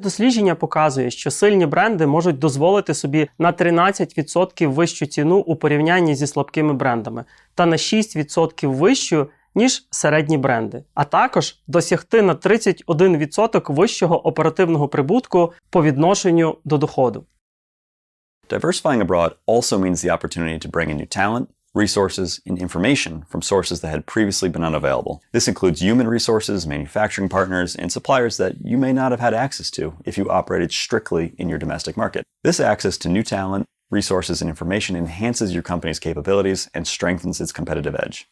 Дослідження показує, що сильні бренди можуть дозволити собі на 13% вищу ціну у порівнянні зі слабкими брендами та на 6% вищу, ніж середні бренди, а також досягти на 31% вищого оперативного прибутку по відношенню до доходу. Diversifying abroad also means the opportunity to bring in new talent, resources, and information from sources that had previously been unavailable. This includes human resources, manufacturing partners, and suppliers that you may not have had access to if you operated strictly in your domestic market. This access to new talent, resources, and information enhances your company's capabilities and strengthens its competitive edge.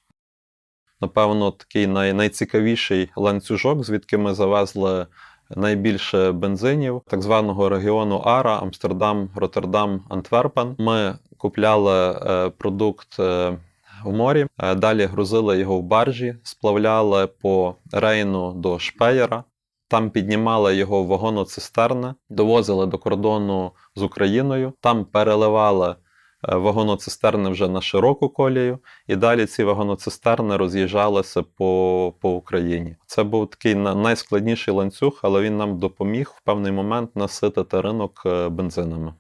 напевно, такий най, найцікавіший ланцюжок, звідки ми завезли найбільше бензинів, так званого регіону Ара, Амстердам, Роттердам, Антверпен. Ми купляли е, продукт. е, в морі, Е, далі грузили його в баржі, сплавляли по Рейну до Шпеєра, там піднімали його в вагоноцистерни, довозили до кордону з Україною, там переливали вагоноцистерни вже на широку колію, і далі ці вагоноцистерни роз'їжджалися по, по Україні. Це був такий на- найскладніший ланцюг, але він нам допоміг в певний момент наситити ринок бензинами.